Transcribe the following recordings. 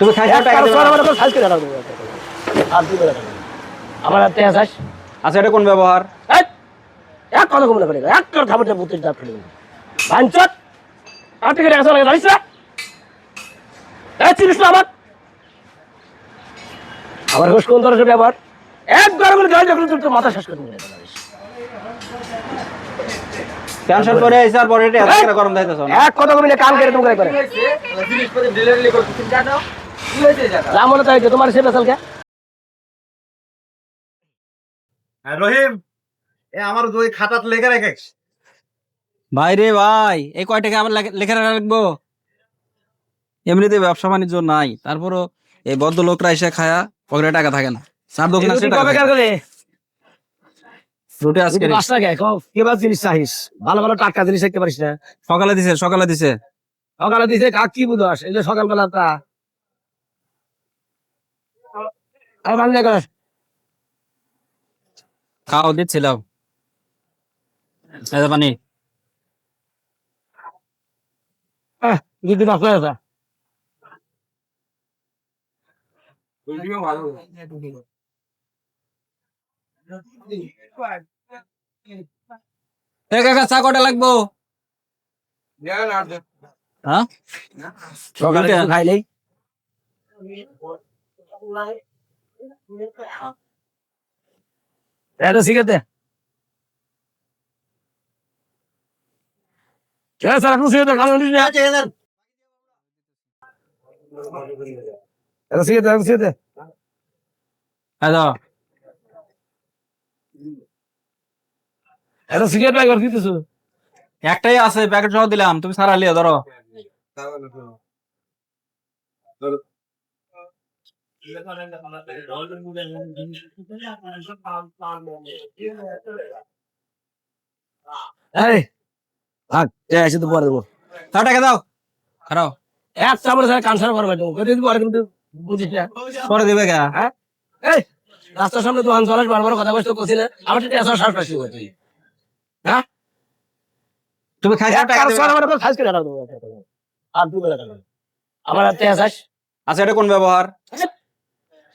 তুমি এক টাকা কারও দিবে? আমার সাইজ করে আর দিবে আমার হাতে আসাস আচ্ছা এটা কোন ব্যবহার? এক কথা কমলে করে এক তোর খাবারটা বুতের দাঁত ফেলে ভাঞ্চত আর থেকে আসা লাগে জানিস না? এই চিনিস না আমার? আমার ঘোষ কোন ধরনের ব্যবহার? একবার করে গাড়ি যখন তোর মাথা শেষ করে টেনশন করে আইছে আর পরে এটা গরম দাইতেছ এক কথা কমিলে কান কেটে তুমি করে যা তোমার সে হ্যাঁ, রহিম এ আমার দুই খাতাত লেখা রেখে ভাই রে ভাই এই কয় টাকা আবার লেখা- লেখা রাখব? এমনিতে ব্যবসা বাণিজ্য নাই তারপরও এই বদ্ধ লোকরা এসে খায়া পকেটে টাকা থাকে না। চার দোকান আছে টাকা রুটি আজকে খাও জিনিস চাহিস? ভালো ভালো টাটকা জিনিস দেখতে পারিস না। সকালে দিছে সকালে দিছে। সকালে দিছে কাক কি বুঝাস? এই যে সকালবেলা তা আর ভালো লাগে খাও দিচ্ছিলাম পানি। দুদিন আসলে আছে। কাকা চা কটা লাগবো? হ্যাঁ? সকালে দুইটা? কিছু খাই নেই এটা শিখেতে স্যার আপনি শিখেতে খালি হলি না এটা শিখেতে এটা শিখেতে এই দাও। এটা শিখেতে একবার দিতেছো একটাই আছে প্যাকেট সহ দিলাম তুমি সারা লিয়ে ধরো এই থাক এই এসে তো পরে দেবো। তাও টাকা দাও। খারাও। এক চামড় স্যার কানসার করবে তো কদিন পরে কিন্তু বুঝিস না। পরে দিবে গা। হ্যাঁ? এই রাস্তার সামনে দোকান চলাস বারবার কথা করছি না আমার শ্বাস তুই। হ্যাঁ? তুমি কারও? আমার আর আমার হাতে আসাস আচ্ছা এটা কোন ব্যবহার?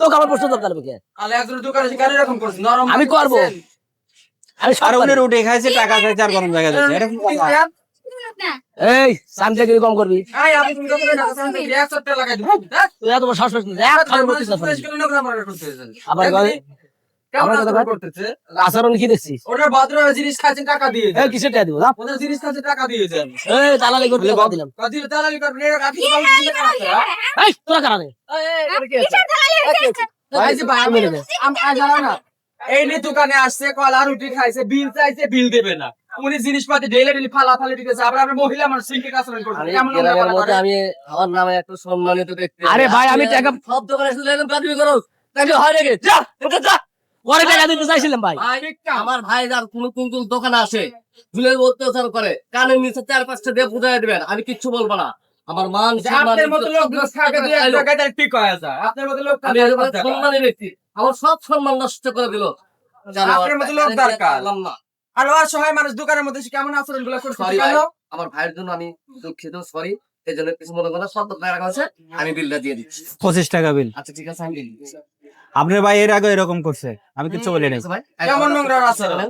তোকে আমার প্রশ্ন দরকার নরম আমি করব। আর। উনি রুটি খাইছে টাকা খাইছে আর গরম জায়গা দিচ্ছে এটা এই সামনে গিয়ে কম করবি। এই আমি তুমি দোকানে টাকা চান দেখি 100 টাকা লাগাই দিবি। তুই এত বড় শ্বাস পাচ্ছিস না। এক খাবার করছিস না ফ্রেশ করে নোংরা মারা করতেছেন আবার আচরণ কি দেখছিস? ভদ্র জিনিস খাচ্ছেন টাকা দিয়ে এই কিসের টাকা দিব? ওদের জিনিস খাচ্ছেন টাকা দিয়েছেন এই দালালি করবি টাকা দিলাম। কাদির দালালি করবেন এর আপনি এই তোরা কারা রে? এই যে ভাই আমি আমি আজ জানো না। এই নে দোকানে আসছে কলা রুটি খাইছে বিল চাইছে বিল দেবে না। উনি জিনিসপাতি ডেলি ডেলি ফালা ফালি দিতেছে। আবার আমরা মহিলা মানুষ আচরণ? আমি আমার নামে একটু সম্মানিত ব্যক্তি আরে ভাই, আমি টাকা- সব দোকানে শুধু প্রাথমিক করো তাকে হয় নাকি? যা যা। পরে টাকা দিতে চাইছিলাম ভাই? আমার ভাই যার কোন কোন কোন দোকানে আসে ঝুলে অত্যাচার করে কানের নিচে চার পাঁচটা দিয়ে বুঝাই দেবেন আমি কিচ্ছু বলব না। আমার মান আপনার মতো লোক সব খাকে দিয়ে কিছু টাকা দেয় ঠিক হয়ে যায়? আপনার মতো লোক আমি একজন সম্মানী ব্যক্তি। আমার সব সম্মান নষ্ট করে দিল। আপনার মতো লোক দরকার। আর অসহায় মানুষ দোকানের মধ্যে কেমন আচরণগুলো করছে আমার ভাইয়ের জন্য আমি দুঃখিত সরি এই জন্য কিছু মনে করা সব টাকা আছে আমি বিলটা দিয়ে দিচ্ছি। পঁচিশ টাকা বিল আচ্ছা ঠিক আছে আমি আপনার ভাই এর আগে এরকম করছে। আমি কিছু বলি নাই। কেমন নোংরা আচরণ